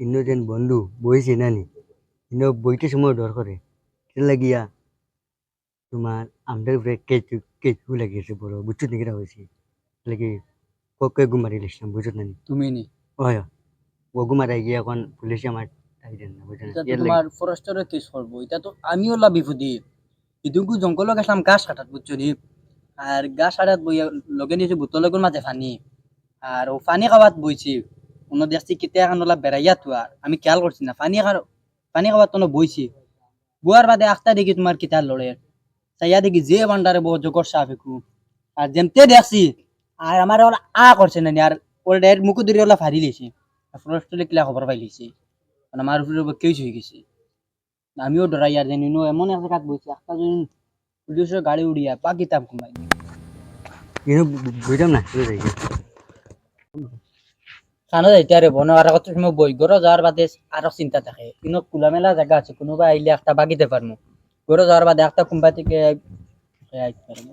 ইন্ন যেন বন্ধু বইছে নানি। ইন্ন বইতে সময় ডর করে সেটা লাগিয়া? তোমার আমাদের উপরে কেঁচু কেঁচু লাগিয়েছে বড় বুঝছ নাকি হয়েছে লাগি কে গু মারি লিখলাম বুঝছ নানি। তুমি নি? হয় ও গু মারাই গিয়ে এখন পুলিশে আমার তোমার ফরেস্টারে কেস করব এটা তো আমিও লাভ বিপদে ইদুকু জঙ্গল গেছিলাম গাছ কাটাত বুঝছ নি আর গাছ কাটাত লগে নিয়েছে বোতলগুর মাঝে ফানি। আর ও পানি খাওয়াত বইছি অন্য দেখছি কেতিয়া এখন ওলা বেড়াইয়া আর আমি খেয়াল করছি না। পানি খাওয়ার পানি খাওয়াত তো বইছি বুয়ার বাদে আখতা দেখি তোমার কিতার লড়ে চাইয়া দেখি যে বান্ডারে বহু জগর সাপ একু আর যেমতে দেখছি আর আমার ওলা আ করছে না আর ওরা ডাইরেক্ট মুখে ধরে ওলা ফাড়ি লিছে। ফরেস্টলে কিলা খবর পাই লিছে। মানে আমার উপরে কেউ হয়ে গেছে। আমিও ডরাই আর জানি নো এমন এক জায়গাত বইছি একটা যদি পুলিশের গাড়ি উড়িয়া পাকিতাম কুমাই বুঝলাম না বুঝে যাই খানো যাইতে আরে বন আর কত সময় বই গরো যাওয়ার বাদে আরও চিন্তা থাকে। কিন্তু খোলামেলা জায়গা আছে কোনোবা আইলে একটা বাগিতে পারব গরো যাওয়ার বাদে একটা কোম্পানি থেকে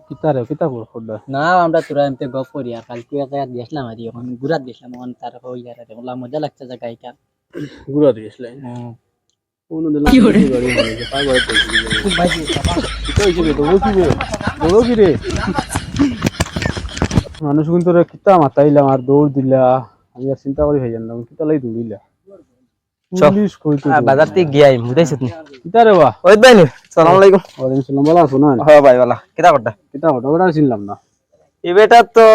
কিতারে কিতা কর খোদা না আমরা তোরা এমতে গপ করি আর কালকে এক জায়গায় গেছিলাম আর এখন ঘুরাত গেছিলাম এখন তার ওই জায়গাতে ওলা মজা লাগছে জায়গা এটা গুড়া দিয়েছিলে কোন দিলা কি গাড়ি হয়ে পাই বড় কইছি ভাই কিতা হইছে রে দৌড়ো কি রে? দৌড়ো কি রে? মানুষ কিন্তু কিতা মাতাইলাম আর দৌড় দিলা। আমি আর চিন্তা করি জানলাম কিতা লাই দৌড়িলা? পুলিশ কই তো বাজার থেকে গিয়াই মুদাইছত নি? কিতা রে বা? ওই ভাই নি সালাম আলাইকুম। ওয়ালাইকুম সালাম ভালো আছো না? হ্যাঁ ভাই বালা কিতা করতা? কিতা কথা ওটা চিনলাম না। এই বেটা তো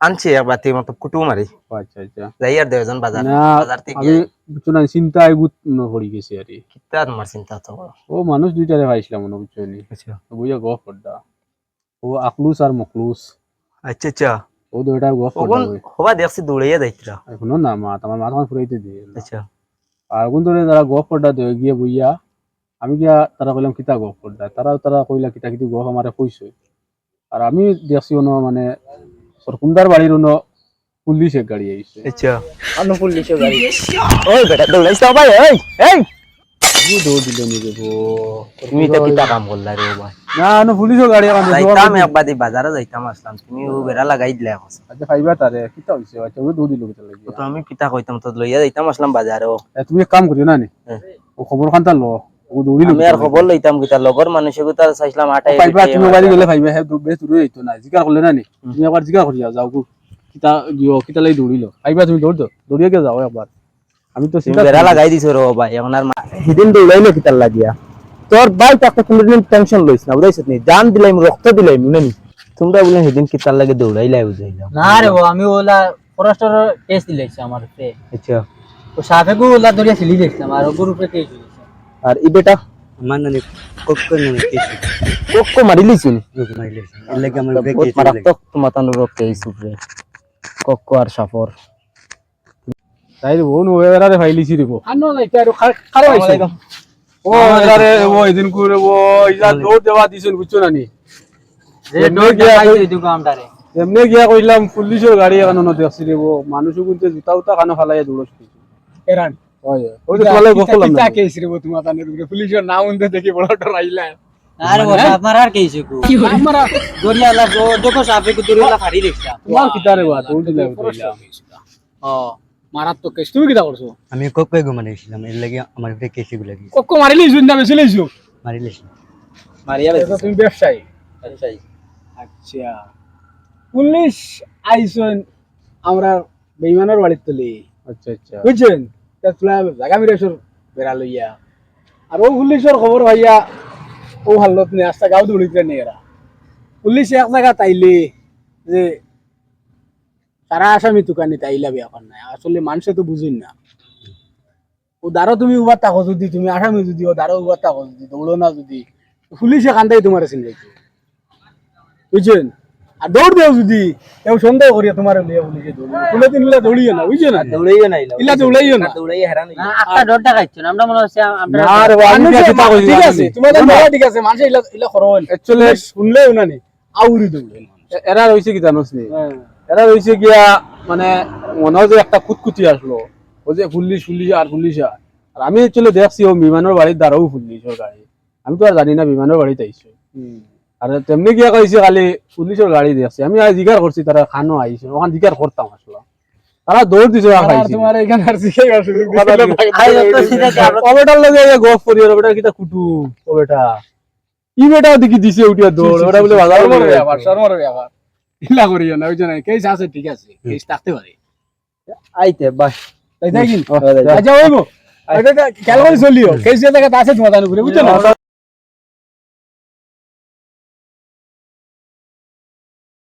আনছি এক বাতি মতো কুটু মারি। আচ্ছা আচ্ছা। যাই আর দেওজন বাজার না বাজার থেকে আমি না চিন্তা আইগুত পড়ি গেছি আর কিতা তোমার চিন্তা তো। ও মানুষ দুইটারে পাইছিলাম মনে বুঝছ নি? আচ্ছা। বুঝা গফ করদা। ও আকলুস আর মকলুস আচ্ছা আচ্ছা। ও দুইটা গফ ওগুন হবা দেখছি দৌড়াইয়া যাইতরা এখনও না মা তোমার মাথা ফুরাইতে দিয়ে আচ্ছা। আর কোন ধরে তারা গফ করদা দে গিয়ে বইয়া আমি গিয়া তারা কইলাম কিতা গফ করদা তারা তারা কইলা কিতা কিতা গফ আমারে কইছে। আর আমি দেখছি ono মানে সরকুন্দার বাড়ির ono পুলিশ গাড়ি আইছে। আচ্ছা। অন্য পুলিশের গাড়ি। ওই বেটা দৌড়াইছ তো ভাই এই এই! দৌড় কিতা ভাই? না ono পুলিশের গাড়ি এখন যাইতাম এক বাদি বাজারে যাইতাম আসলাম তুমি ও বেড়া লাগাই দিলে আচ্ছা খাইবা তারে কিতা হইছে আচ্ছা ওই দৌড় দিল কিতা লাগি তো আমি কিতা কইতাম তো লইয়া যাইতাম আসলাম বাজারে ও তুমি এক কাম করিও না? নি। ও খবর খানটা লো। ও দৌড়িল আমি আর খবর লইতাম কিতা লগর মানুষে গুতা চাইছিলাম আটাই পাইবা তুমি বাড়ি গেলে পাইবা হে বেশ দূরে যাইতো না জিকার করলে না নি? তুমি একবার জিকার করিয়া যাও কিতা দিও কিতা লাই দৌড়িল তুমি দৌড় দাও দৌড়িয়ে গে যাও একবার আমি তো চিন্তা বেড়া লাগাই দিছো রে ভাই এখন আর সেদিন দৌড়াইলো কিতার লাগিয়া? তোর ভাই তাকে কোনদিন টেনশন লইস না বুঝাইছ নি? জান দিলাইম রক্ত দিলাইম নানি তোমরা বলে সেদিন কিতার লাগে দৌড়াইলাই বুঝাইলাম। না রে আমি ওলা ফরেস্টার কেস দিলাইছি আমার উপরে আচ্ছা। ও ওলা ধরিয়া ছিলি দেখছিলাম আর উপরে কেস দিলাইছি আর ই বেটা? আমার নানি নি? মারি লিখলাম এর লাগি আমার উপরে মারাত্মক রক্ত এই আর সাপর তাই ও নো এরারে ফাইলিছি রিবো আনো যাইতে আর খারে আইছো ও এরারে ও এদিন করে ও ইজা দৌড় দেওয়া দিছেন বুঝছ না নি এমনি গিয়া আমটারে এমনি গিয়া কইলাম পুলিশের গাড়ি এখন ন দেখছি রিবো মানুষ কিন্তু জুতা উতা কানো ফালাই দৌড়ছ এরান ওই তো তোমালে পুলিশের নাম উনতে দেখি বড় ডরাইলা আরে ও সাপ মারার কেস কু আমরা দরিয়া লা দেখো সাপেকু দরিয়া ফাড়ি দেখছিলাম তোমার কিতারে বা দৌড় দিলে ও মারাত্মক কেস তুমি কিটা করছ? আমি কক্কর গু মারিছিলাম এর লাগি আমার উপরে কেঁচু লাগিয়েছে কক্ক মারিলি জুন না বেশি লইছো মারি লিখলাম মারিয়া এটা তুমি ব্যবসায়ী। আচ্ছা। পুলিশ আইসন আমরা বেইমানের বাড়ির তুলি। আচ্ছা আচ্ছা। বুঝছেন তা তুলা জাগা মিরেছর বেড়া লইয়া আর ও পুলিশের খবর ভাইয়া ও হালত নে আস্তা গাঁও দৌড়িতে নে এরা পুলিশ এক জায়গা তাইলে যে তারা আসামি তুকানি তাইলা বিয়া কর নাই। আসলে মানুষে তো বুঝুন না। ও দারো তুমি উবার থাকো যদি তুমি আসামি যদি ও দারো উবার থাকো যদি দৌড়ো না যদি পুলিশে কান্দাই তোমার চিনবাইছে বুঝছেন? আর দৌড় দেও যদি কেউ সন্দেহ করিয়া তোমার লিয়ে পুলিশে দৌড়িয়ে তুলে তিনলে দৌড়িয়ে না বুঝছ না দৌড়াইও নাই ইলা দৌড়াইও না। দৌড়াইয়া হেরান না একটা ডরটা খাইছো না আমরা মনে হচ্ছে আমরা না রে বা আমি কিতা কইছি ঠিক আছে তোমাদের বলা ঠিক আছে মানুষে ইলা ইলা Actually- একচুয়ালি শুনলেও না নি আউরি দৌড়ে। এরা রইছে কি জানোস নি? এরা রইছে গিয়া মানে মনে হয় যে একটা কুতকুতি আসলো ও যে পুলিশ পুলিশ আর পুলিশ আর আমি চলে দেখছি ও বিমানের বাড়ির দ্বারাও পুলিশের গাড়ি। আমি তো আর জানি না বিমানের বাড়িতে আইছে। আর তেমনি গিয়া কইছে খালি পুলিশের গাড়ি দেখছি। আমি আর জিজ্ঞাসা করছি তারা খানো আইছে ওখান জিজ্ঞাসা করতাম আসলে। তারা দৌড় দিছে আর তোমার এখানে আর শিখে গেছে ওবেটার লগে এই গপ করি আর ওবেটার কিটা কুটু ওবেটা ই বেটা দেখি দিছে উঠিয়া দৌড় ওটা বলে বাজার শর্মর করে ব্যাপার শর্মর ব্যাপার ইলা করিও না ওইজন্য কেস আছে ঠিক আছে কেস থাকতে পারে। আইতে বাস। তাই তাই কিন্তু আচ্ছা। ওইবো খেয়াল করে চলিও। কেস জায়গা আছে তোমার উপরে বুঝছ না?